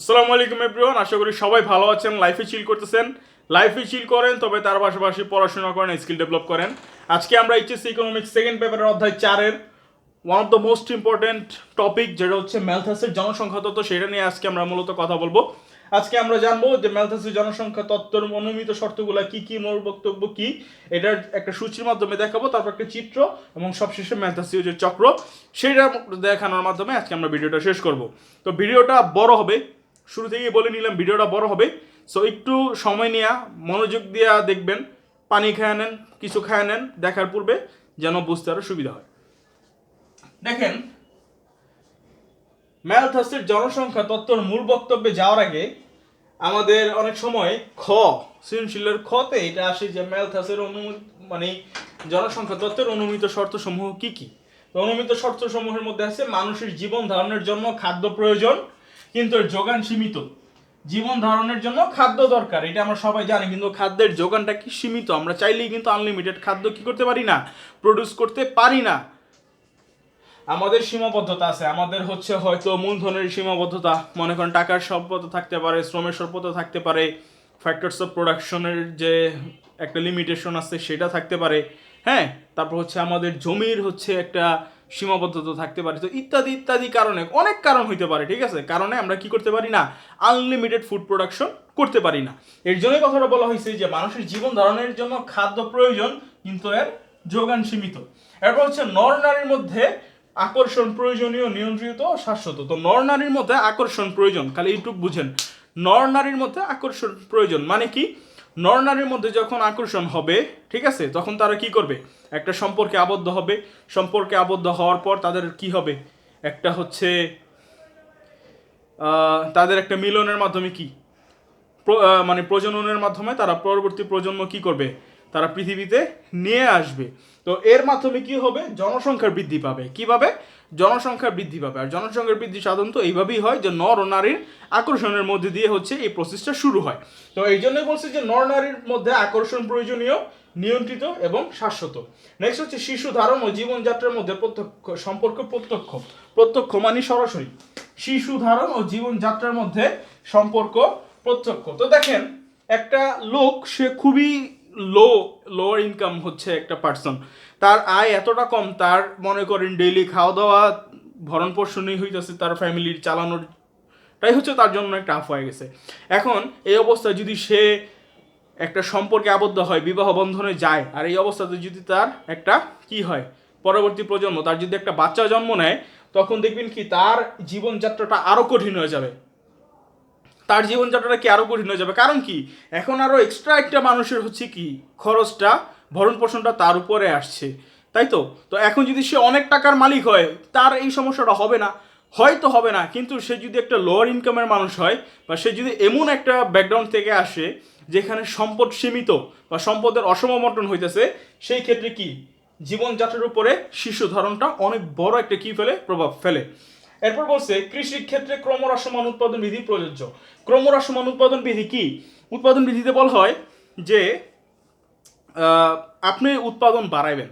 আসসালামু আলাইকুম এভরিওয়ান, আশা করি সবাই ভালো আছেন লাইফে চিল করতেছেন। লাইফে চিল করেন, তবে তার পাশাপাশি পড়াশোনা করেন স্কিল ডেভেলপ করেন। আজকে আমরা এইচএসসি ইকোনমিক্স সেকেন্ড পেপারের অধ্যায় চারের one of the most important topic যেটা হচ্ছে ম্যালথাসের জনসংখ্যা তত্ত্ব, সেটা নিয়ে আজকে আমরা মূলত কথা বলব। আজকে আমরা জানব যে ম্যালথাসের জনসংখ্যা তত্ত্বের অনুমিত শর্তগুলো কি কি মূল বক্তব্য কি, এটার একটা সূচির মাধ্যমে দেখাবো, তারপর একটা চিত্র এবং সবশেষে ম্যালথাসীয় যে চক্র, সেটা দেখানোর মাধ্যমে আজকে আমরা ভিডিওটা শেষ করব। তো ভিডিওটা বড় হবে শুরু থেকেই বলে নিলাম ভিডিওটা বড় হবে। সো একটু সময় নেওয়া মনোযোগ দিয়ে দেখবেন, পানি খেয়ে নেন, কিছু খেয়ে নেন, দেখার পূর্বে যেন বুঝতে আরও সুবিধা হয়। দেখেন ম্যালথাসের জনসংখ্যা তত্ত্বর মূল বক্তব্যে যাওয়ার আগে আমাদের অনেক সময় খ, সৃজনশীলের খতে এটা আসে যে ম্যালথাসের অনুমতি মানে জনসংখ্যা তত্ত্বের অনুমিত শর্ত সমূহ কি? কি অনুমিত শর্ত সমূহের মধ্যে আছে মানুষের জীবন ধারণের জন্য খাদ্য প্রয়োজন কিন্তু যোগান সীমিত। জীবন ধারণের জন্য খাদ্য দরকার, এটা আমরা সবাই জানি, কিন্তু খাদ্যের যোগানটা কি সীমিত? আমরা চাইলেই কিন্তু আনলিমিটেড খাদ্য কি করতে পারি না? প্রডিউস করতে পারি না। আমাদের সীমাবদ্ধতা আছে, আমাদের হচ্ছে হয়তো মূলধনের সীমাবদ্ধতা, মনে করেন টাকার স্বল্পতা থাকতে পারে, শ্রমের স্বল্পতা থাকতে পারে ফ্যাক্টরস অফ প্রোডাকশনের যে একটা লিমিটেশন আছে সেটা থাকতে পারে হ্যাঁ? তারপর হচ্ছে আমাদের জমির হচ্ছে একটা সীমাবদ্ধতা থাকতে পারে। তো ইত্যাদি ইত্যাদি কারণে, অনেক কারণ হইতে পারে, ঠিক আছে? কারণে আমরা কি করতে পারি না? আনলিমিটেড ফুড প্রোডাকশন করতে পারি না। এর জন্যই কথাটা বলা হয়েছে যে, মানুষের জীবন ধারণের জন্য খাদ্য প্রয়োজন, কিন্তু এর যোগান সীমিত। এরপর হচ্ছে, নর নারীর মধ্যে আকর্ষণ প্রয়োজনীয়, নিয়ন্ত্রিত শাশ্বত। তো নর নারীর মধ্যে আকর্ষণ প্রয়োজন। খালি এইটুক বুঝেন। নর নারীর মধ্যে আকর্ষণ প্রয়োজন। মানে কি? নর নারীর মধ্যে যখন আকর্ষণ হবে, ঠিক আছে, তখন তারা কি করবে? একটা সম্পর্কে আবদ্ধ হবে। সম্পর্কে আবদ্ধ হওয়ার পর তাদের কি হবে? একটা হচ্ছে তাদের একটা মিলনের মাধ্যমে কি? মানে প্রজননের মাধ্যমে তারা পরবর্তী প্রজন্ম কি করবে? তারা পৃথিবীতে নিয়ে আসবে। তো এর মাধ্যমে কি হবে? জনসংখ্যার বৃদ্ধি পাবে। কীভাবে? জনসংখ্যার বৃদ্ধি পাবে। আর জনসংখ্যার বৃদ্ধি সাধারণত এইভাবেই হয় যে নর নারীর আকর্ষণের মধ্যে দিয়ে হচ্ছে এই প্রসেসটা শুরু হয়। তো এই জন্যই বলছি যে নর নারীর মধ্যে আকর্ষণ প্রয়োজনীয়, নিয়ন্ত্রিত এবং শাশ্বত। নেক্সট হচ্ছে শিশু ধারণ ও জীবনযাত্রার মধ্যে প্রত্যক্ষ, সম্পর্ক প্রত্যক্ষ। প্রত্যক্ষ মানে সরাসরি। শিশু ধারণ ও জীবনযাত্রার মধ্যে সম্পর্ক প্রত্যক্ষ। তো দেখেন, একটা লোক সে খুবই লো লোয়ার ইনকাম হচ্ছে একটা পার্সন তার আয় এতটা কম, তার মনে করেন ডেইলি খাওয়া দাওয়া ভরণ পোষণই হইতেছে তার ফ্যামিলির চালানোর, তাই হচ্ছে তার জন্য একটা আফ হয়ে গেছে। এখন এই অবস্থায় যদি সে একটা সম্পর্কে আবদ্ধ হয়, বিবাহ বন্ধনে যায়, আর এই অবস্থাতে যদি তার একটা কি হয়, পরবর্তী প্রজন্ম, তার যদি একটা বাচ্চা জন্ম নেয়, তখন দেখবেন কি তার জীবনযাত্রাটা আরও কঠিন হয়ে যাবে। তার জীবনযাত্রাটা কি আরও কঠিন হয়ে যাবে? কারণ কি? এখন আরও এক্সট্রা একটা মানুষের হচ্ছে কি? খরচটা ভরণ পোষণটা তার উপরে আসছে। তাই তো? তো এখন যদি সে অনেক টাকার মালিক হয়, তার এই সমস্যাটা হবে না। হয়তো হবে না, কিন্তু সে যদি একটা লোয়ার ইনকামের মানুষ হয় বা সে যদি এমন একটা ব্যাকগ্রাউন্ড থেকে আসে যেখানে সম্পদ সীমিত বা সম্পদের অসম বন্টন হইতেছে, সেই ক্ষেত্রে কি? জীবনযাত্রার উপরে শিশু ধারণটা অনেক বড় একটা কি ফেলে? প্রভাব ফেলে। এরপর বলছে, কৃষির ক্ষেত্রে ক্রমহ্রাসমান উৎপাদন বিধি প্রযোজ্য। ক্রমহ্রাসমান উৎপাদন বিধি কি? উৎপাদন বিধিতে বলা হয় যে আপনি উৎপাদন বাড়াইবেন।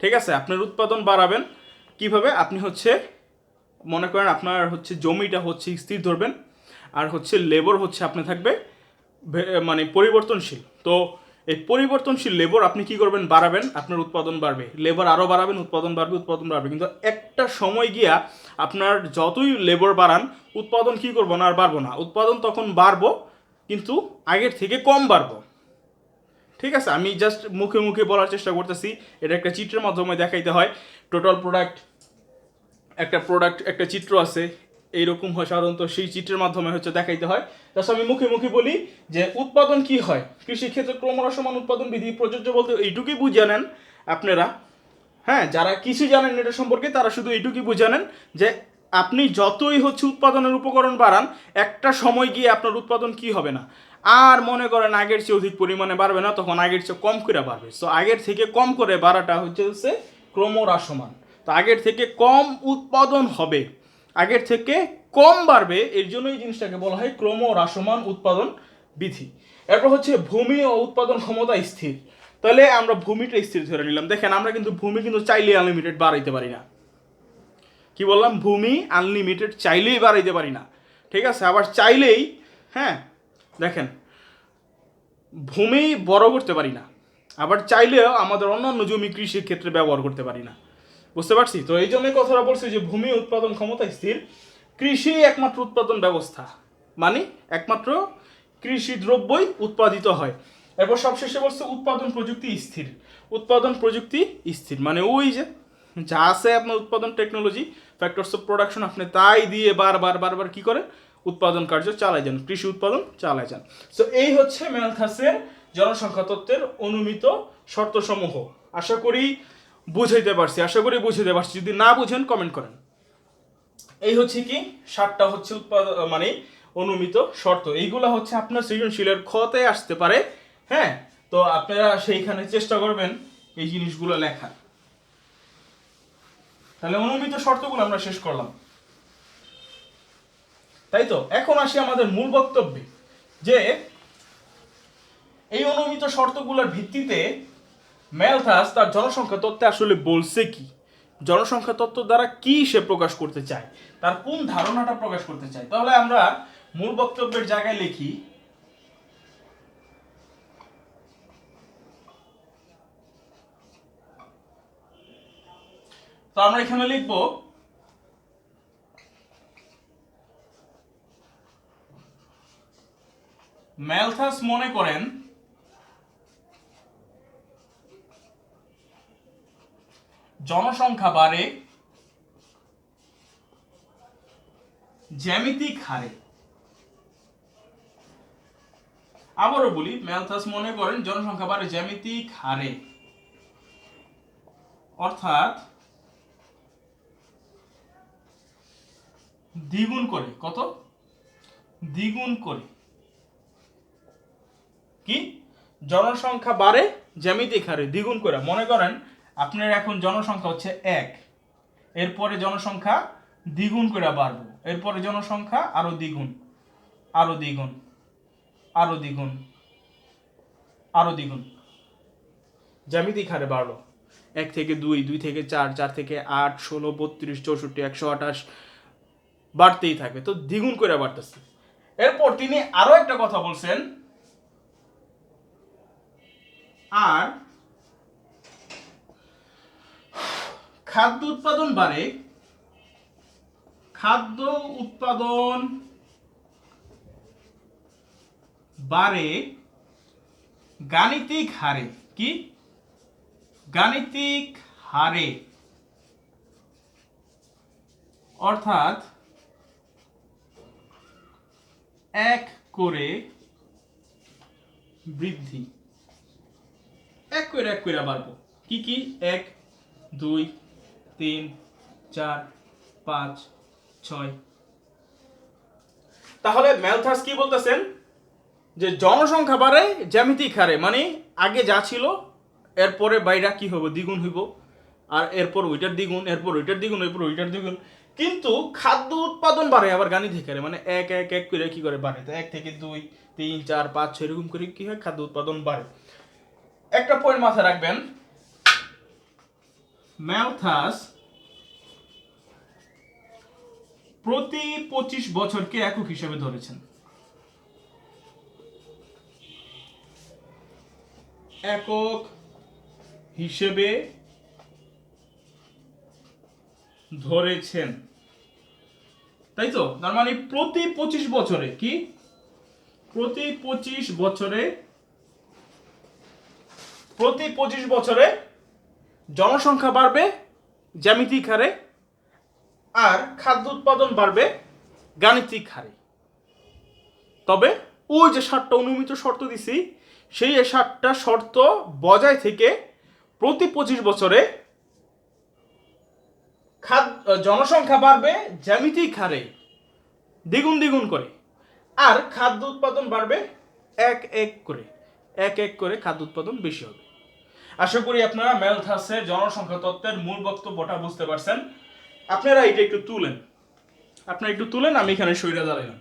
ঠিক আছে? আপনার উৎপাদন বাড়াবেন। কীভাবে? আপনি হচ্ছে, মনে করেন আপনার হচ্ছে জমিটা হচ্ছে স্থির ধরবেন। আর হচ্ছে লেবার হচ্ছে আপনি থাকবে মানে পরিবর্তনশীল। তো এই পরিবর্তনশীল লেবার আপনি কি করবেন? বাড়াবেন, আপনার উৎপাদন বাড়বে। লেবার আরও বাড়াবেন, উৎপাদন বাড়বে উৎপাদন বাড়বে। কিন্তু একটা সময় গিয়া আপনার যতই লেবর বাড়ান, উৎপাদন কি করব না আর বাড়বো না। উৎপাদন তখন বাড়বো, কিন্তু আগের থেকে কম বাড়বো। ঠিক আছে? আমি জাস্ট মুখে মুখে বলার চেষ্টা করতেছি। এটা একটা চিত্রের মাধ্যমে দেখাইতে হয়। টোটাল প্রোডাক্ট একটা প্রোডাক্ট একটা চিত্র আছে। এইরকম হয় সাধারণত সেই চিত্রের মাধ্যমে হচ্ছে দেখাইতে হয়। তাছাড়া আমি মুখে মুখে বলি যে উৎপাদন কি হয়? কৃষি ক্ষেত্রে ক্রমহ্রাসমান উৎপাদন বিধি, প্রযোজ্য বলতে এইটুকুই বুঝে নেন আপনারা। হ্যাঁ যারা কিছু জানেন এটা সম্পর্কে, তারা শুধু এইটুকুই বুঝে নেন যে আপনি যতই হচ্ছে উৎপাদনের উপকরণ বাড়ান, একটা সময় গিয়ে আপনার উৎপাদন কি হবে না। আর মনে করেন আগের চেয়ে অধিক পরিমাণে বাড়বে না, তখন আগের চেয়ে কম করে বাড়বে। সো আগের থেকে কম করে বাড়াটা হচ্ছে হচ্ছে ক্রমহ্রাসমান। তো আগের থেকে কম উৎপাদন হবে। আগের থেকে কম বাড়বে, এর জন্য এই জিনিসটাকে বলা হয় ক্রমহ্রাসমান উৎপাদন বিধি। এরপর হচ্ছে ভূমি ও উৎপাদন ক্ষমতা স্থির। তাহলে আমরা ভূমিটা স্থির ধরে নিলাম। দেখেন, আমরা কিন্তু ভূমি কিন্তু চাইলে আনলিমিটেড বাড়াইতে পারি না। কি বললাম? ভূমি আনলিমিটেড চাইলেই বাড়াইতে পারি না। ঠিক আছে? আবার চাইলেই হ্যাঁ দেখেন, ভূমি বড় করতে পারি না। আবার চাইলেও আমাদের অন্যান্য জমি কৃষির ক্ষেত্রে ব্যবহার করতে পারি না। বুঝতে পারছি? তো এই জন্যই কথাটা বলছি যে ভূমি উৎপাদন ক্ষমতা স্থির, কৃষি একমাত্র উৎপাদন ব্যবস্থা। মানে একমাত্র কৃষি দ্রব্যই উৎপাদিত হয়। এরপর সবশেষে বলছে উৎপাদন প্রযুক্তি স্থির। উৎপাদন প্রযুক্তি স্থির। মানে ওই যে যা আছে আপনার উৎপাদন টেকনোলজি ফ্যাক্টরস অফ প্রোডাকশন আপনি তাই দিয়ে বারবার বারবার কি করেন? উৎপাদন কার্য চালাই যান, কৃষি উৎপাদন চালাই যান। সো এই হচ্ছে ম্যালথাসের জনসংখ্যা তত্ত্বের অনুমিত শর্তসমূহ। আশা করি বুঝাইতে পারছি, আশা করি বুঝাইতে পারছি। যদি না বুঝেন কমেন্ট করেন। এই হচ্ছে কি? সারটা হচ্ছে উৎপাদন মানে অনুমিত শর্ত। এইগুলা হচ্ছে আপনার সৃজনশীলের ক্ষতে আসতে পারে হ্যাঁ? তো আপনারা সেইখানে চেষ্টা করবেন এই জিনিসগুলো লেখার। তাহলে অনুমিত শর্তগুলো আমরা শেষ করলাম। তাই তো? এখন আসি আমাদের মূল বক্তব্যে, যে এই অনুমিত শর্তগুলোর ভিত্তিতে ম্যালথাস তার জনসংখ্যা তত্ত্বে আসলে বলছে কি? জনসংখ্যা তত্ত্ব দ্বারা কি সে প্রকাশ করতে চায়? তার কোন ধারণাটা প্রকাশ করতে চায়? তাহলে আমরা মূল বক্তব্যের জায়গায় লিখি, তো আমরা এখানে লিখব ম্যালথাস মনে করেন জনসংখ্যা বাড়ে, জ্যামিতিক হারে। আবারও বলি, ম্যালথাস মনে করেন জনসংখ্যা বাড়ে, জ্যামিতিক হারে। অর্থাৎ দ্বিগুণ করে, কত? দ্বিগুণ করে। কি? জনসংখ্যা বাড়ে, জ্যামিতিক হারে, দ্বিগুণ করে। মনে করেন আপনার এখন জনসংখ্যা হচ্ছে এক। এরপরে জনসংখ্যা দ্বিগুণ করে বাড়বো। এরপরে জনসংখ্যা আরও দ্বিগুণ আরও দ্বিগুণ আরও দ্বিগুণ আরও দ্বিগুণ। জ্যামিতিক হারে বাড়লো এক থেকে দুই দুই থেকে চার চার থেকে আট, ষোলো, বত্রিশ, চৌষট্টি, একশো আঠাশ বাড়তেই থাকবে। তো দ্বিগুণ করে বাড়তেছে। এরপর তিনি আরও একটা কথা বলছেন। আর খাদ্য উৎপাদন বাড়ে, খাদ্য উৎপাদন বাড়ে গাণিতিক হারে। কি? গাণিতিক হারে। অর্থাৎ এক করে বৃদ্ধি। এক করে এক করে বাড়বো কি কি? এক, দুই তিন, চার, পাঁচ, ছয়। তাহলে ম্যালথাস কি বলতেছেন? যে জনসংখ্যা বাড়ে জ্যামিতিক হারে মানে আগে যা ছিল, এরপরে বাইরা কি হবে দ্বিগুণ হইব। আর এরপর ওইটার দ্বিগুণ, এরপর ওইটার দ্বিগুণ, এরপর ওইটার দ্বিগুণ। কিন্তু খাদ্য উৎপাদন বাড়ে আবার গাণিতিক হারে মানে এক এক এক করে কি করে বাড়ে? তো এক থেকে দুই, তিন, চার, পাঁচ, ছয়, এরকম করে কি হয়? খাদ্য উৎপাদন বাড়ে। একটা পয়েন্ট মাথায় রাখবেন ম্যালথাস প্রতি পঁচিশ বছরকে একক হিসেবে ধরেছেন। একক হিসেবে ধরেছেন। তাই তো? তার মানে প্রতি পঁচিশ বছরে কি? প্রতি পঁচিশ বছরে, প্রতি পঁচিশ বছরে জনসংখ্যা বাড়বে, জ্যামিতিক হারে, আর খাদ্য উৎপাদন বাড়বে, গাণিতিক হারে। তবে ওই যে সাতটা অনুমিত শর্ত দিছি, সেই সাতটা শর্ত বজায় থেকে প্রতি পঁচিশ বছরে খাদ্য জনসংখ্যা বাড়বে, জ্যামিতিক হারে দ্বিগুণ দ্বিগুণ করে, আর খাদ্য উৎপাদন বাড়বে এক এক করে, এক এক করে খাদ্য উৎপাদন বেশি হবে। আশা করি আপনারা ম্যালথাসের জনসংখ্যা তত্ত্বের মূল বক্তব্যটা বুঝতে পারছেন। আপনারা এটা একটু তুলেন। আপনারা একটু তুলেন, আমি এখানে সইরা দাঁড়াইলাম।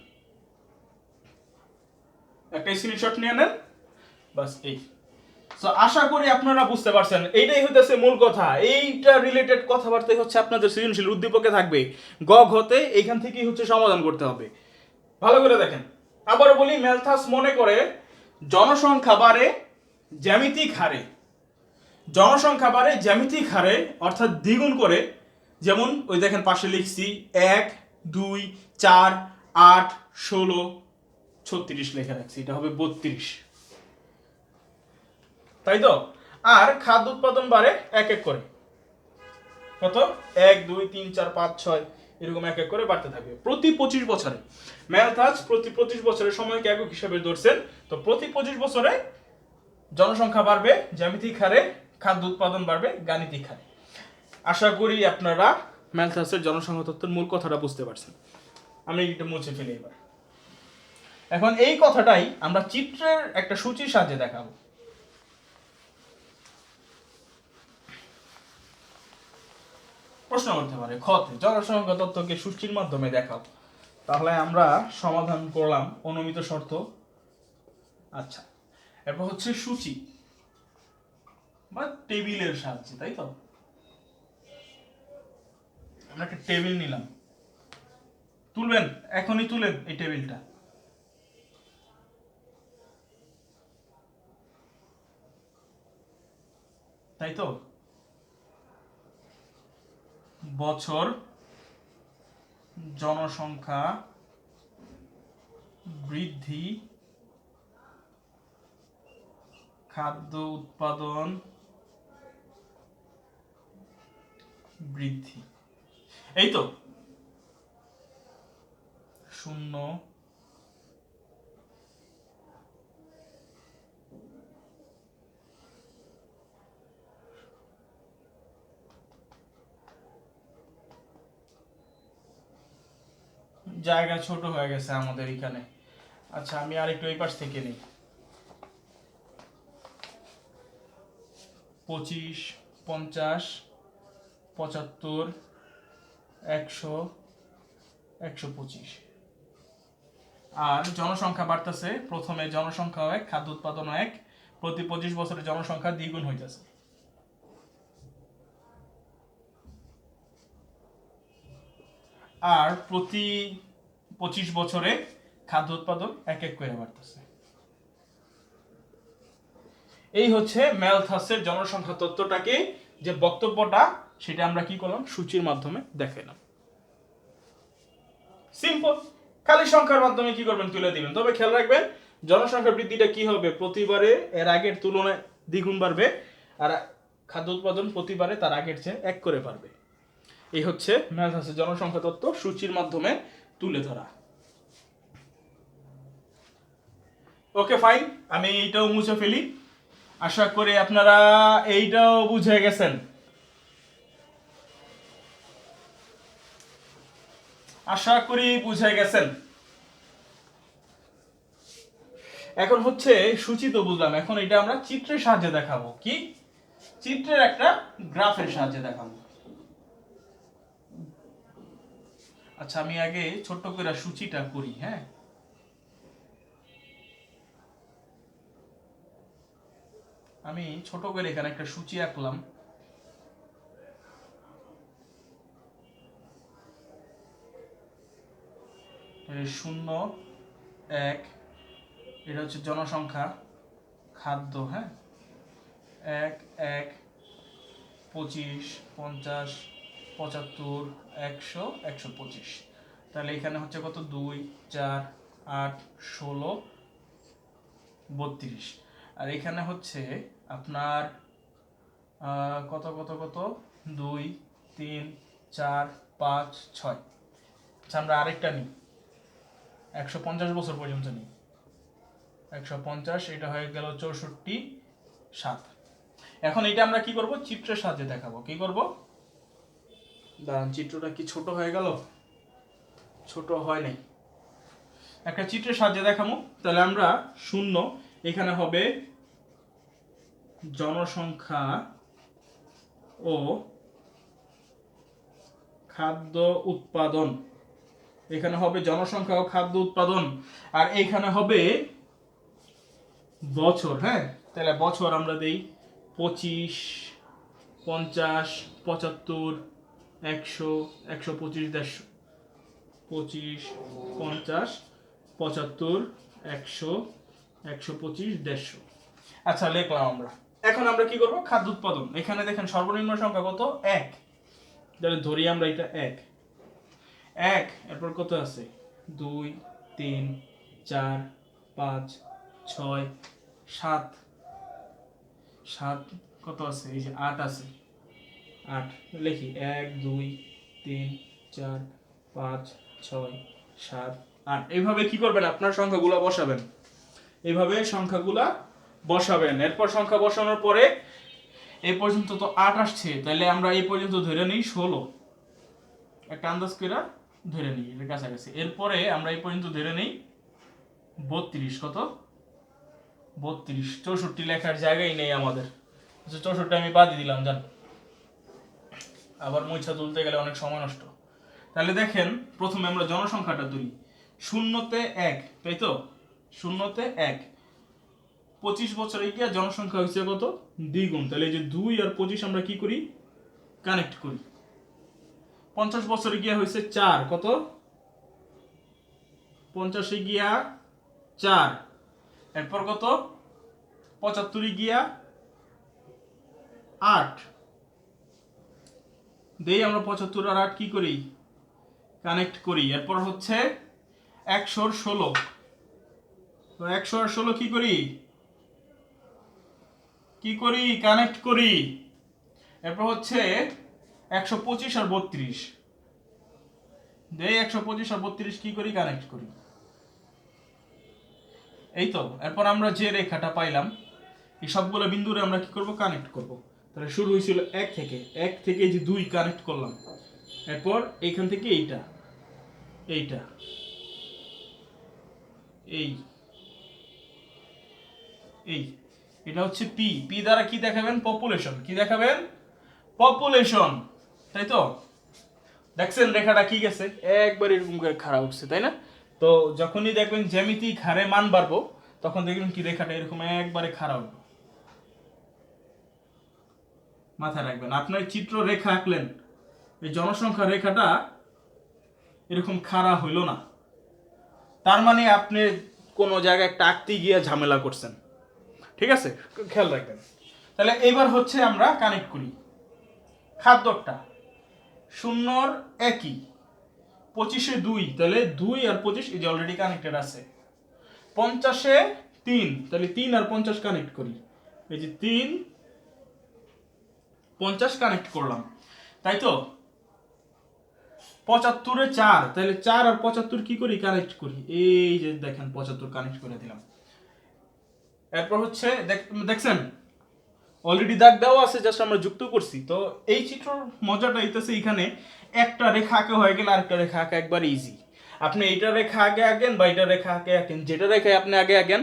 একটা স্ক্রিনশট নিয়ে নেন। বাস, এই। তো আশা করি আপনারা বুঝতে পারছেন। এইটাই হইতেছে মূল কথা। এইটা রিলেটেড কথাবার্তাই হচ্ছে আপনাদের সৃজনশীল উদ্দীপকে থাকবে। গ ঘতে এইখান থেকেই হচ্ছে সমাধান করতে হবে। ভালো করে দেখেন। আবারও বলি ম্যালথাস মনে করে, জনসংখ্যা বাড়ে, জ্যামিতিক হারে। জনসংখ্যা বাড়ে, জ্যামিতিক হারে অর্থাৎ দ্বিগুণ করে, যেমন ওই দেখেন পাশে লিখছি এক, দুই, চার, আট, ষোলো, ছত্রিশ লেখা রাখছি, এটা হবে বত্রিশ। তাই তো? আর খাদ্য উৎপাদন বাড়ে এক এক করে। কত? এক, দুই, তিন, চার, পাঁচ, ছয়, এরকম এক এক করে বাড়তে থাকবে। প্রতি পঁচিশ বছরে। ম্যালথাস প্রতি পঁচিশ বছরের সময়কে একক হিসাবে ধরছেন। তো প্রতি পঁচিশ বছরে জনসংখ্যা বাড়বে, জ্যামিতিক হারে খাদ্য উৎপাদন বাড়বে গাণিতিক হারে। আশা করি আপনারা ম্যালথাসের জনসংখ্যা তত্ত্বের মূল কথাটা বুঝতে পারছেন। আমি এটা মুছে ফেলি এবার। এখন এই কথাটাই আমরা চিত্রের একটা সূচির সাহায্যে দেখাবো। প্রশ্ন করতে পারে, খতে জনসংখ্যা তত্ত্বকে সূচির মাধ্যমে দেখাও। তাহলে আমরা সমাধান করলাম, অনুমিত শর্ত। আচ্ছা এরপর হচ্ছে সূচি। বা টেবিলের সাহায্যে, তাই তো? আমরা একটা টেবিল নিলাম। তুলবেন, এখনই তুলেন এই টেবিলটা। তাই তো? বছর, জনসংখ্যা বৃদ্ধি, খাদ্য উৎপাদন বৃদ্ধি। এই তো শূন্য। জায়গা ছোট হয়ে গেছে আমাদের এখানে। আচ্ছা আমি আরেকটু এই পাশ থেকে নিই। পঁচিশ, পঞ্চাশ পঁচাত্তর, একশো একশো পঁচিশ। আর জনসংখ্যা বাড়তেছে। প্রথমে জনসংখ্যা এক, খাদ্য উৎপাদন এক। প্রতি পঁচিশ বছরে জনসংখ্যা দ্বিগুণ হইতেছে। আর প্রতি পঁচিশ বছরে খাদ্য উৎপাদন এক এক করে বাড়তেছে। এই হচ্ছে ম্যালথাসের জনসংখ্যা তত্ত্বটাকে যে বক্তব্যটা সেটা আমরা কি করলাম? সূচির মাধ্যমে দেখাইলাম। সিম্পল খালি সংখ্যার মাধ্যমে কি করবেন? তুলে দিবেন। তবে খেয়াল রাখবেন জনসংখ্যা বৃদ্ধিটা কি হবে? প্রতিবারে এর আগের তুলনায় দ্বিগুণ বাড়বে আর খাদ্য উৎপাদন প্রতিবারে তার আগের চেয়ে এক করে বাড়বে। এই হচ্ছে ম্যালথাসের জনসংখ্যা তত্ত্ব সূচির মাধ্যমে তুলে ধরা। ওকে ফাইন আমি এইটাও মুছে ফেলি। আশা করি আপনারা এইটাও বুঝে গেছেন। আশা করি বুঝে গেছেন। এখন হচ্ছে সূচি তো বুঝলাম, এখন এটা আমরা চিত্রের সাহায্যে দেখাবো। কি? চিত্রের একটা গ্রাফের সাহায্যে দেখাবো। আচ্ছা আমি আগে ছোট্ট করে সূচিটা করি হ্যাঁ? আমি ছোট করে এখানে একটা সূচি আঁকলাম। শূন্য, এক, এটা হচ্ছে জনসংখ্যা, খাদ্য হ্যাঁ? এক এক, পঁচিশ, পঞ্চাশ, পঁচাত্তর, একশো একশো পঁচিশ। তাহলে এখানে হচ্ছে কত? দুই, চার, আট, ষোলো, বত্রিশ। আর এখানে হচ্ছে আপনার কত কত কত? দুই, তিন, চার, পাঁচ, ছয়। আচ্ছা আমরা আরেকটা নিই। একশো পঞ্চাশ বছর পর্যন্ত নেই। একশো পঞ্চাশ এটা হয়ে গেল চৌষট্টি সাত। এখন এটা আমরা কি করব? চিত্রের সাহায্যে দেখাবো। কি করব? দাঁড়ান চিত্রটা কি ছোট হয়ে গেল? ছোট হয় নাই। একটা চিত্রের সাহায্যে দেখাবো। তাহলে আমরা শূন্য এখানে হবে জনসংখ্যা ও খাদ্য উৎপাদন। এখানে হবে জনসংখ্যা ও খাদ্য উৎপাদন, আর এখানে হবে বছর হ্যাঁ? তাহলে বছর আমরা দেই পঁচিশ, পঞ্চাশ, পঁচাত্তর, একশো একশো পঁচিশ, দেড়শো। পঁচিশ, পঞ্চাশ, পঁচাত্তর, একশো একশো পঁচিশ, দেড়শো। আচ্ছা লিখলাম আমরা। এখন আমরা কি করব? খাদ্য উৎপাদন। এখানে দেখেন সর্বনিম্ন সংখ্যা কত? এক। তাহলে ধরি আমরা এটা এক। এক, এরপর কত আছে? দুই, তিন, চার, পাঁচ, ছয়, সাত। সাত কত আছে? এই যে আট আছে। আট। লিখি। এক, দুই, তিন, চার, পাঁচ, ছয়, সাত, আট। এইভাবে কি করবেন? আপনার সংখ্যাগুলো বসাবেন। এইভাবে সংখ্যাগুলা বসাবেন। এরপর সংখ্যা বসানোর পরে এই পর্যন্ত তো আট আসছে। তাহলে আমরা এই পর্যন্ত ধরে নিই ষোলো। একটা আন্দাজ করে ধরে নিই এর কাছাকাছি। এরপরে আমরা এই পর্যন্ত ধরে নিই বত্রিশ কত? বত্রিশ চৌষট্টি লেখার জায়গাই নেই আমাদের। আচ্ছা, চৌষট্টি আমি বাদ দিলাম জান। আবার মুছা তুলতে গেলে অনেক সময় নষ্ট। তাহলে দেখেন প্রথমে আমরা জনসংখ্যাটা তুলি শূন্যতে এক তাই তো? শূন্যতে এক। পঁচিশ বছরে গিয়ে জনসংখ্যা হয়েছে কত? দ্বিগুণ তাহলে এই যে দুই আর পঁচিশ আমরা কি করি? কানেক্ট করি। পঞ্চাশ বছরে গিয়া হয়েছে চার, কত? পঞ্চাশে গিয়া চার। এরপর কত? পঁচাত্তরে গিয়া আট। দেই আমরা পঁচাত্তর আর আট কি করি? কানেক্ট করি। এরপর হচ্ছে একশোর ষোলো। তো একশো আর ষোলো কি করি? কি করি? কানেক্ট করি। এরপর হচ্ছে একশো পঁচিশ আর বত্রিশ। দেই একশো পঁচিশ আর বত্রিশ কি করি? কানেক্ট করি। এই তো, এরপর আমরা যে রেখাটা পাইলাম, এই সবগুলো বিন্দুরে আমরা কি করব? কানেক্ট করব। তাহলে শুরু হয়েছিল এক থেকে এক থেকে যে দুই কানেক্ট করলাম। এরপর এইখান থেকে এইটা এইটা, এই এই, এটা হচ্ছে পি পি দ্বারা কি দেখাবেন? পপুলেশন কি দেখাবেন? পপুলেশন তাই তো? দেখছেন রেখাটা কি গেছে? একবার এরকম করে খাড়া উঠছে তাই না? তো যখনই দেখবেন জ্যামিতিক হারে মান বাড়বো তখন দেখবেন কি রেখাটা এরকম একবারে খাড়া উঠবে। মাথায় রাখবেন আপনার চিত্র রেখা আঁকলেন এই জনসংখ্যা রেখাটা এরকম খাড়া হইল না। তার মানে আপনি কোনো জায়গায় একটা আঁকতে গিয়ে ঝামেলা করছেন। ঠিক আছে? খেয়াল রাখবেন। তাহলে এবার হচ্ছে আমরা কানেক্ট করি। খাদ্যটা। শূন্যর একই। পঁচিশে দুই, তাহলে দুই আর পঁচিশ, এই যে অলরেডি কানেক্টেড আছে। পঞ্চাশে তিন, তাহলে তিন আর পঞ্চাশ কানেক্ট করি। এই যে তিন, পঞ্চাশ কানেক্ট করলাম। তাই তো? পঁচাত্তরে চার, তাহলে চার আর পঁচাত্তর কি করি? কানেক্ট করি। এই যে দেখেন, পঁচাত্তর কানেক্ট করে দিলাম। এরপর হচ্ছে, দেখ- দেখছেন? অলরেডি দাগ দেওয়া আছে জাস্ট আমরা যুক্ত করছি। তো এই চিত্রর মজাটা হইতেছে এখানে, একটা রেখা আঁকা হয়ে গেলে আরেকটা রেখা আঁকা একবার ইজি আপনি এইটা রেখা আগে আঁকেন বা এটা রেখা আগে আঁকেন, যেটা রেখায় আপনি আগে আঁকেন,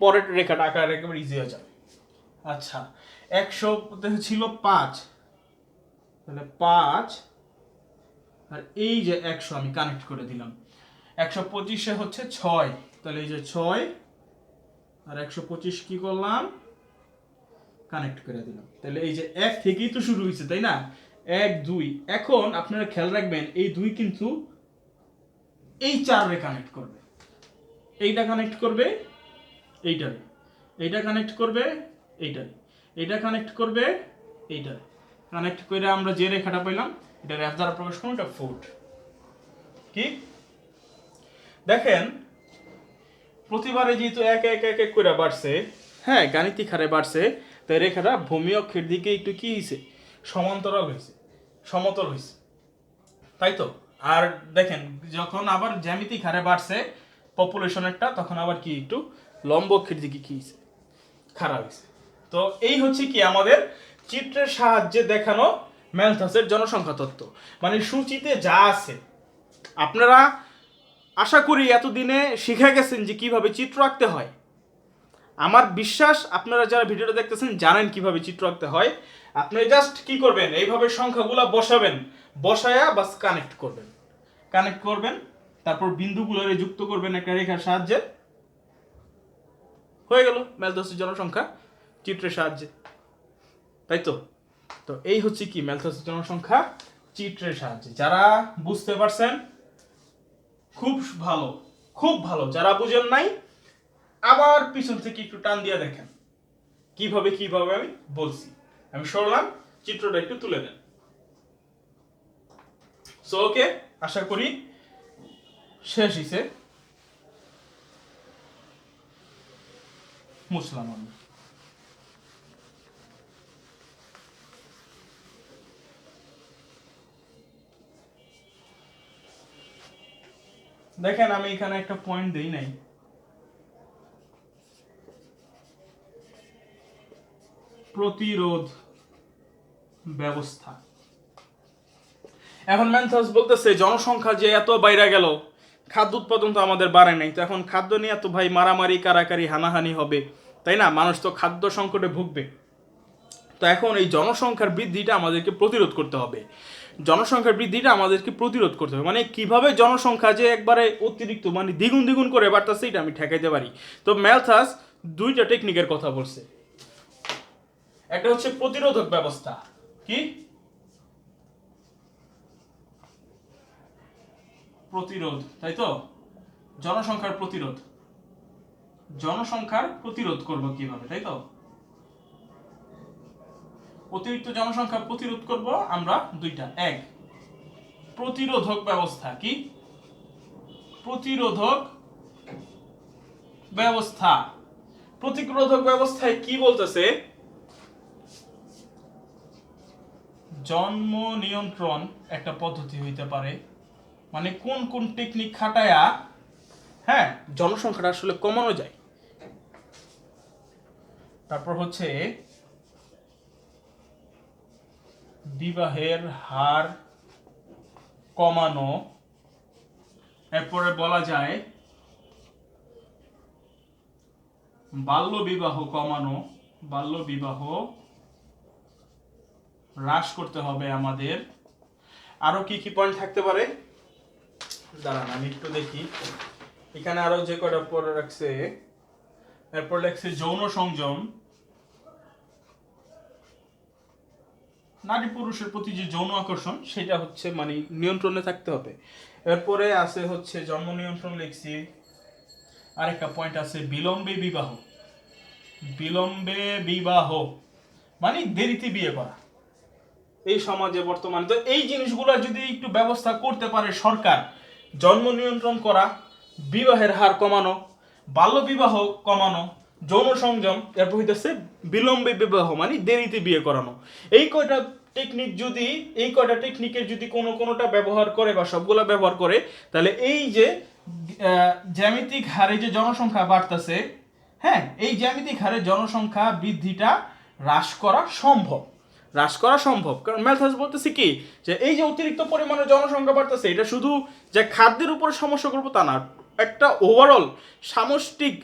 পরের রেখাটা আঁকা একেবারে ইজি হয়ে যাবে। আচ্ছা একশো ছিল পাঁচ। তাহলে পাঁচ, আর এই যে একশো আমি কানেক্ট করে দিলাম। একশো পঁচিশে হচ্ছে ছয়। তাহলে এই যে ছয়, আর একশো পঁচিশ কী করলাম? কানেক্ট করে দিলাম। তাহলে এই যে এক থেকেই তো শুরু হয়েছে, তাই না? এক, দুই। এখন আপনারা খেয়াল রাখবেন, এই দুই কিন্তু এই চারে কানেক্ট করবে। এইটা কানেক্ট করবে, এইটারে। এইটা কানেক্ট করবে, এইটারে। এইটা কানেক্ট করবে, এইটারে। কানেক্ট করে আমরা যে রেখাটা পেলাম এটা র্যাপ দ্বারা প্রকাশ করুন এটা ফুট কি? দেখেন, প্রতিবারে যেহেতু এক এক এক এক করে বাড়ছে হ্যাঁ গাণিতিক হারে বাড়ছে তাই রেখাটা ভূমি অক্ষের দিকে একটু কি হয়েছে সমান্তরাল হয়েছে সমতল হয়েছে তাই তো? আর দেখেন, যখন আবার জ্যামিতিক হারে বাড়ছে পপুলেশনেরটা, তখন আবার কি একটু লম্ব অক্ষের দিকে কি হয়েছে খারাপ হয়েছে তো এই হচ্ছে কি আমাদের চিত্রের সাহায্যে দেখানো ম্যালথাসের জনসংখ্যা তত্ত্ব। মানে সূচিতে যা আছে। আপনারা আশা করি এতদিনে শিখে গেছেন যে কীভাবে চিত্র আঁকতে হয়। আমার বিশ্বাস আপনারা যারা ভিডিওটা দেখতেছেন জানেন কীভাবে চিত্র আঁকতে হয়। আপনি জাস্ট কি করবেন? এইভাবে সংখ্যাগুলো বসাবেন। বসায়া বাস কানেক্ট করবেন। কানেক্ট করবেন, তারপর বিন্দুগুলোরে যুক্ত করবেন একটা রেখার সাহায্যে। হয়ে গেল ম্যালথসের জনসংখ্যা চিত্রের সাহায্যে। তাই তো? তো এই হচ্ছে কি? ম্যালথসের জনসংখ্যা চিত্রের সাহায্যে। যারা বুঝতে পারছেন, খুব ভালো খুব ভালো। যারা বুঝেন নাই আবার পিছন থেকে একটু টান দিয়ে দেখেন। কীভাবে কীভাবে আমি বলছি। আমি সরলাম, চিত্রটা একটু তুলে দেন। সো ওকে আশা করি শেষ হিসে মুসলাম দেখেন, আমি এখানে একটা পয়েন্ট দেই নাই। প্রতিরোধ ব্যবস্থা। এখন ম্যানথাস বলতেছে, জনসংখ্যা যে এত বাইরে গেল, খাদ্য উৎপাদন তো আমাদের বাড়ে নাই। তো এখন খাদ্য নিয়ে এত ভাই মারামারি, কারাকারি, হানাহানি হবে। তাই না? মানুষ তো খাদ্য সংকটে ভুগবে। তো এখন এই জনসংখ্যার বৃদ্ধিটা আমাদেরকে প্রতিরোধ করতে হবে। জনসংখ্যার বৃদ্ধিটা আমাদেরকে প্রতিরোধ করতে হবে। মানে কীভাবে জনসংখ্যা যে একবারে অতিরিক্ত মানে দ্বিগুণ দ্বিগুণ করে বাড়তেছে, এটা আমি ঠেকাইতে পারি। তো ম্যালথাস দুইটা টেকনিকের কথা বলছে। একটা হচ্ছে প্রতিরোধক ব্যবস্থা। কি? প্রতিরোধ, তাই তো? জনসংখ্যার প্রতিরোধ। জনসংখ্যার প্রতিরোধ করব কীভাবে, তাই তো? অতিরিক্ত জনসংখ্যা প্রতিরোধ করব আমরা দুইটা। এক, প্রতিরোধক ব্যবস্থা, কি? প্রতিরোধক ব্যবস্থা। প্রতিরোধক ব্যবস্থায় কি বলতেছে? জন্ম নিয়ন্ত্রণ একটা পদ্ধতি হইতে পারে। মানে কোন কোন টেকনিক খাটায়া হ্যাঁ জনসংখ্যাটা আসলে কমানো যায়। তারপর হচ্ছে বিবাহের হার কমানো। এরপরে বলা যায় বাল্য বিবাহ কমানো। বাল্য বিবাহ হ্রাস করতে হবে আমাদের। আরও কি কি পয়েন্ট থাকতে পারে? দাঁড়ান, আমি একটু দেখি। এখানে আরও যে কটা পরে রাখছে, এরপর লেখছে যৌন সংযম। নারী পুরুষের প্রতি যে যৌন আকর্ষণ, সেটা হচ্ছে মানে নিয়ন্ত্রণে থাকতে হবে। এরপরে আছে হচ্ছে জন্ম নিয়ন্ত্রণ লিখছি। আরেকটা পয়েন্ট আছে বিলম্বে বিবাহ। বিলম্বে বিবাহ মানে দেরিতে বিয়ে করা। এই সমাজে বর্তমানে। তো এই জিনিসগুলো যদি একটু ব্যবস্থা করতে পারে সরকার, জন্ম নিয়ন্ত্রণ করা, বিবাহের হার কমানো, বাল্য বিবাহ কমানো, যৌন সংযম, এরপর হইতেছে বিলম্বে বিবাহ মানে দেরিতে বিয়ে করানো। এই কয়টা টেকনিক যদি, এই কয়টা টেকনিকের যদি কোনো কোনোটা ব্যবহার করে বা সবগুলা ব্যবহার করে, তাহলে এই যে জ্যামিতিক হারে যে জনসংখ্যা বাড়তেছে হ্যাঁ এই জ্যামিতিক হারে জনসংখ্যা বৃদ্ধিটা হ্রাস করা সম্ভব। হ্রাস করা সম্ভব। কারণ ম্যালথাস বলতেছে কি, যে এই যে অতিরিক্ত পরিমাণে জনসংখ্যা বাড়তেছে, এটা শুধু যে খাদ্যের উপর সমস্যা করব তা না, একটা ওভারঅল সামষ্টিক,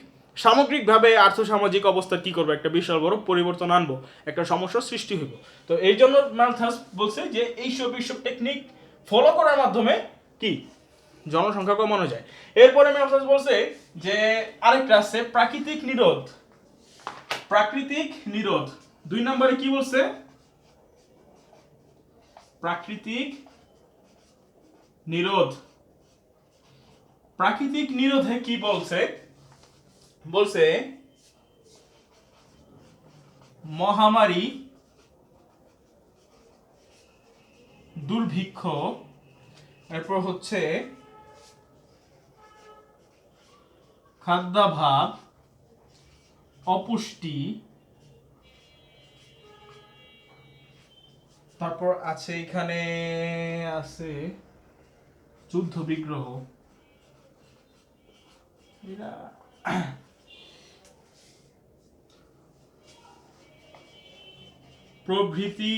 সামগ্রিকভাবে আর্থসামাজিক অবস্থা কি করবে? একটা বিশাল বড় পরিবর্তন আনব, একটা সমস্যার সৃষ্টি হইব। তো এই জন্য ম্যালথাস বলছে যে এইসব এইসব টেকনিক ফলো করার মাধ্যমে কি? জনসংখ্যা কমানো যায়। এরপরে ম্যালথাস বলছে যে আরেকটা আছে প্রাকৃতিক নিরোধ। প্রাকৃতিক নিরোধ। দুই নম্বরে কি বলছে? প্রাকৃতিক নিরোধ। প্রাকৃতিক নিরোধে কি বলছে? বলছে মহামারী দুর্ভিক্ষ এরপর হচ্ছে খাদ্যাভাব অপুষ্টি তারপর আছে এখানে, আছে যুদ্ধ বিগ্রহ। প্রভৃতি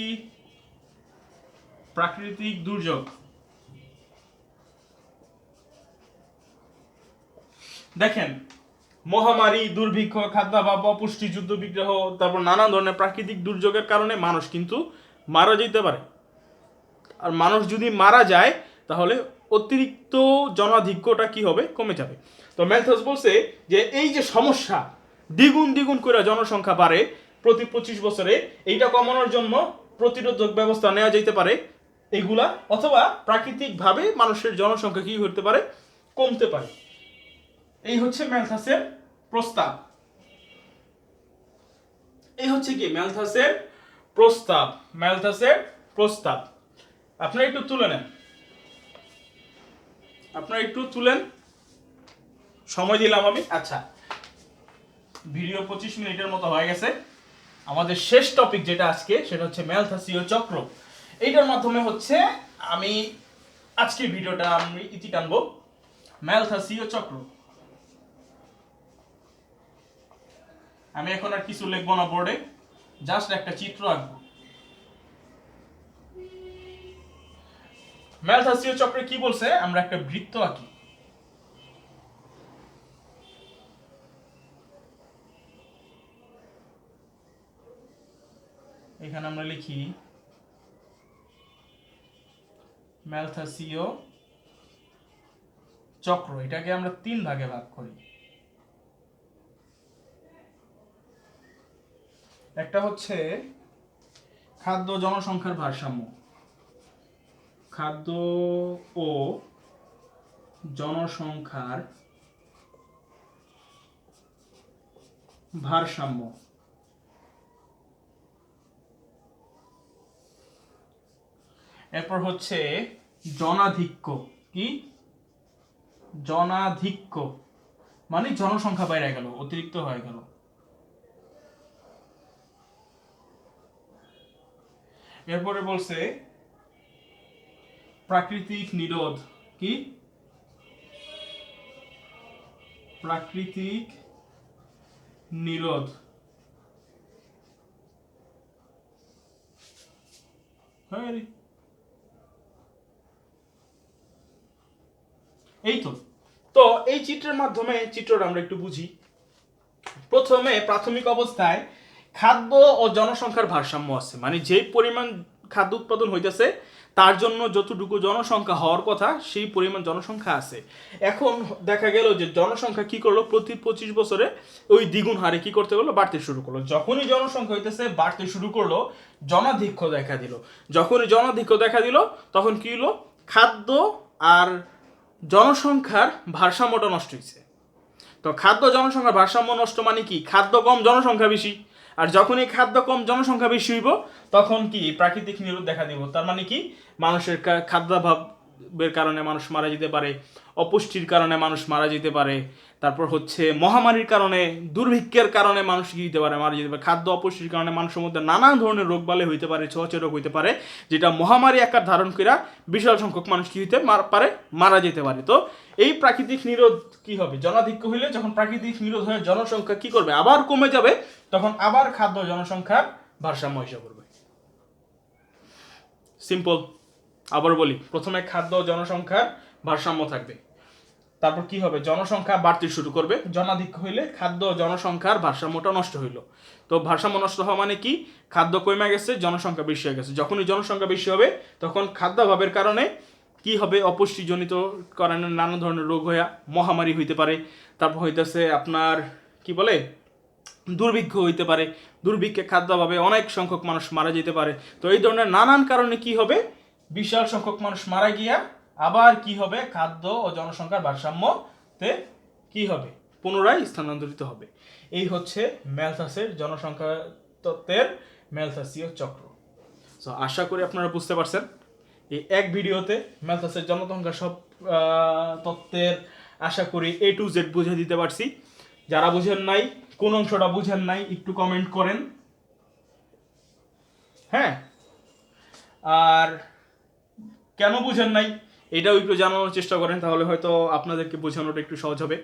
প্রাকৃতিক দুর্যোগ। দেখেন, মহামারী, দুর্ভিক্ষ, খাদ্যাভাব, অপুষ্টি, যুদ্ধ বিগ্রহ, তারপর নানান ধরনের প্রাকৃতিক দুর্যোগের কারণে মানুষ কিন্তু মারা যেতে পারে। আর মানুষ যদি মারা যায়, তাহলে অতিরিক্ত জনাধিক্যটা কি হবে? কমে যাবে। তো ম্যালথাস বলছে যে, এই যে সমস্যা, দ্বিগুণ দ্বিগুণ করে জনসংখ্যা বাড়ে প্রতি পঁচিশ বছরে, এইটা কমানোর জন্য প্রতিরোধক ব্যবস্থা নেওয়া যেতে পারে এগুলা অথবা প্রাকৃতিকভাবে মানুষের জনসংখ্যা কি করতে পারে? কমতে পারে। এই হচ্ছে ম্যালথাসের প্রস্তাব। এই হচ্ছে কি? ম্যালথাসের প্রস্তাব ম্যালথাসের প্রস্তাব। আপনারা একটু তুলে নেন। আপনারা একটু তুলেন। সময় দিলাম আমি। আচ্ছা। ভিডিও পঁচিশ মিনিটের মতো হয়ে গেছে। আমাদের শেষ টপিক যেটা আজকে, সেটা হচ্ছে ম্যালথাসীয় চক্র। এইটার মাধ্যমে হচ্ছে আমি আজকের ভিডিওটা আমি ইতি টানবো। ম্যালথাসীয় চক্র। আমি এখন আর কিছু লিখব না বোর্ডে। জাস্ট একটা চিত্র আঁকবো। ম্যালথাসীয় চক্রে কি বলছে? আমরা একটা বৃত্ত আঁকি। এখানে আমরা লিখি ম্যালথাসীয় চক্র। এটাকে আমরা তিন ভাগে ভাগ করি। একটা হচ্ছে খাদ্য জনসংখ্যার ভারসাম্য। খাদ্য ও জনসংখ্যার ভারসাম্য। এরপর হচ্ছে জনাধিক্য। কি? জনাধিক্য। মানে জনসংখ্যা বাইরে গেল, অতিরিক্ত হয়ে গেল। এরপরে বলছে, প্রাকৃতিক নিরোধ, কি? প্রাকৃতিক নিরোধ। হ্যাঁ এই তো। তো এই চিত্রের মাধ্যমে চিত্রটা আমরা একটু বুঝি। প্রথমে প্রাথমিক অবস্থায় খাদ্য ও জনসংখ্যার ভারসাম্য আছে। মানে যে পরিমাণ খাদ্য উৎপাদন হইতেছে, তার জন্য যতটুকু জনসংখ্যা হওয়ার কথা, সেই পরিমাণ জনসংখ্যা আছে। এখন দেখা গেল যে জনসংখ্যা কি করল? প্রতি পঁচিশ বছরে ওই দ্বিগুণ হারে কি করতে গেলো? বাড়তে শুরু করল। যখনই জনসংখ্যা হইতেছে, বাড়তে শুরু করল, জনাধিক্য দেখা দিল। যখনই জনাধিক্য দেখা দিল, তখন কি হলো খাদ্য আর জনসংখ্যার ভারসাম্যটা নষ্ট হয়েছে তো খাদ্য, জনসংখ্যার ভারসাম্য নষ্ট মানে কি? খাদ্য কম, জনসংখ্যা বেশি। আর যখনই খাদ্য কম, জনসংখ্যা বেশি হইব, তখন কি প্রাকৃতিক নিরোধ দেখা দিব? তার মানে কি? মানুষের খাদ্যাভাবের কারণে মানুষ মারা যেতে পারে, অপুষ্টির কারণে মানুষ মারা যেতে পারে, তারপর হচ্ছে মহামারীর কারণে, দুর্ভিক্ষের কারণে মানুষ কি হতে পারে, মারা যেতে পারে, খাদ্য অপুষ্টির কারণে মানুষের মধ্যে নানা ধরনের রোগ বালে হইতে পারে ছোঁয়াচে রোগ হইতে পারে, যেটা মহামারী আকার ধারণ করে বিশাল সংখ্যক মানুষ কি হইতে পারে, মারা যেতে পারে। তো এই প্রাকৃতিক নিরোধ কি হবে? জনাধিক্য হইলে যখন প্রাকৃতিক নিরোধ হয়ে, জনসংখ্যা কি করবে? আবার কমে যাবে, তখন আবার খাদ্য জনসংখ্যার ভারসাম্য এসে করবে। সিম্পল আবার বলি, প্রথমে খাদ্য জনসংখ্যার ভারসাম্য থাকবে। তারপর কি হবে? জনসংখ্যা বাড়তে শুরু করবে। জনাধিক্য হইলে খাদ্য জনসংখ্যার ভারসাম্যটা নষ্ট হইল। তো ভারসাম্য নষ্ট হওয়া মানে কি? খাদ্য কমে গেছে, জনসংখ্যা বেশি হয়ে গেছে। যখনই জনসংখ্যা বেশি হবে, তখন খাদ্যাভাবের কারণে কি হবে অপুষ্টিজনিত কারণে নানা ধরনের রোগ হইয়া মহামারী হইতে পারে। তারপর হইতেছে আপনার, কি বলে? দুর্ভিক্ষ হইতে পারে। দুর্ভিক্ষে খাদ্যাভাবে অনেক সংখ্যক মানুষ মারা যেতে পারে। তো এই ধরনের নানান কারণে কি হবে? বিশাল সংখ্যক মানুষ মারা গিয়া আবার কি হবে? খাদ্য ও জনসংখ্যার ভারসাম্যতে কি হবে? পুনরায় স্থানান্তরিত হবে। এই হচ্ছে ম্যালথাসের জনসংখ্যা তত্ত্বের ম্যালথাসীয় চক্র। সো আশা করি আপনারা বুঝতে পারছেন। এই এক ভিডিওতে ম্যালথাসের জনসংখ্যা সব তত্ত্বের আশা করি এ টু জেড বুঝে দিতে পারছি। যারা বুঝেন নাই, কোন অংশটা বুঝেন নাই, একটু কমেন্ট করেন। হ্যাঁ? আর কেন বুঝেন নাই, এটাও একটু জানানোর চেষ্টা করেন, তাহলে হয়তো আপনাদেরকে বোঝানোটা একটু সহজ হবে।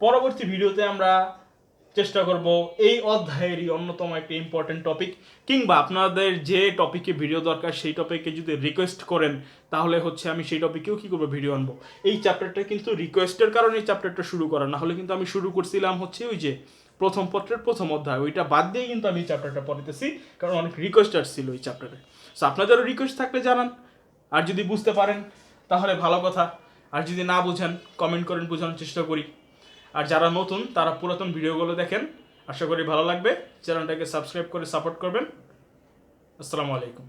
পরবর্তী ভিডিওতে আমরা চেষ্টা করব এই অধ্যায়েরই অন্যতম একটি ইম্পর্টেন্ট টপিক কিংবা আপনাদের যে টপিকে ভিডিও দরকার সেই টপিকে যদি রিকোয়েস্ট করেন, তাহলে হচ্ছে আমি সেই টপিকেও কী করব? ভিডিও আনব। এই চ্যাপ্টারটা কিন্তু রিকোয়েস্টের কারণে এই চ্যাপ্টারটা শুরু করা। না হলে কিন্তু আমি শুরু করছিলাম হচ্ছে ওই যে প্রথম পত্রের প্রথম অধ্যায়। ওইটা বাদ দিয়ে কিন্তু আমি এই চ্যাপ্টারটা পড়িতেছি, কারণ অনেক রিকোয়েস্ট আসছিল ওই চ্যাপ্টারে সো আপনাদেরও রিকোয়েস্ট থাকলে জানান। আর যদি বুঝতে পারেন, তাহলে ভালো কথা। আর যদি না বুঝেন কমেন্ট করেন, বোঝানোর চেষ্টা করি। আর যারা নতুন, তারা পুরাতন ভিডিওগুলো দেখেন। আশা করি ভালো লাগবে। চ্যানেলটাকে সাবস্ক্রাইব করে সাপোর্ট করবেন। আসসালামু আলাইকুম।